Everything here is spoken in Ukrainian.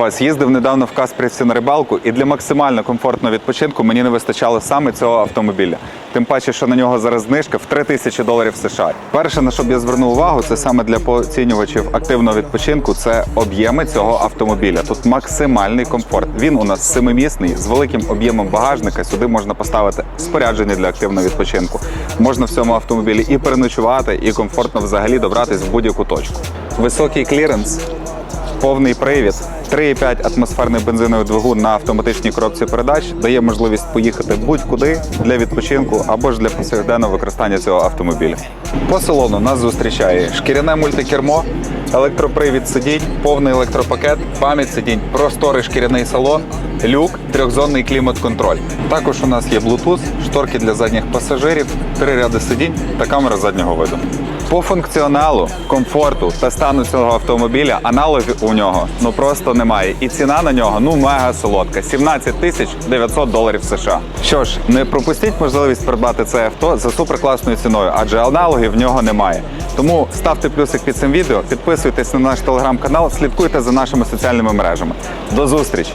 Ось їздив недавно в Каспрівці на рибалку, і для максимально комфортного відпочинку мені не вистачало саме цього автомобіля. Тим паче, що на нього зараз знижка в 3 тисячі доларів США. Перше, на що б я звернув увагу, це саме для поцінювачів активного відпочинку. Це об'єми цього автомобіля. Тут максимальний комфорт. Він у нас семимісний з великим об'ємом багажника. Сюди можна поставити спорядження для активного відпочинку. Можна в цьому автомобілі і переночувати, і комфортно взагалі добратись в будь-яку точку. Високий кліренс, повний привід, 3,5 атмосферний бензиновий двигун на автоматичній коробці передач дає можливість поїхати будь-куди для відпочинку або ж для повсякденного використання цього автомобіля. По салону нас зустрічає шкіряне мультикермо, електропривід сидінь, повний електропакет, пам'ять сидінь, просторий шкіряний салон, люк, трьохзонний клімат-контроль. Також у нас є Bluetooth, шторки для задніх пасажирів, три ряди сидінь та камера заднього виду. По функціоналу, комфорту та стану цього автомобіля аналогів у нього ну просто немає. І ціна на нього ну мега солодка 17 тисяч 900 доларів США. Що ж, не пропустіть можливість придбати це авто за суперкласною ціною, адже аналогів в нього немає. Тому ставте плюсик під цим відео, підписуйтесь на наш телеграм-канал, слідкуйте за нашими соціальними мережами. До зустрічі!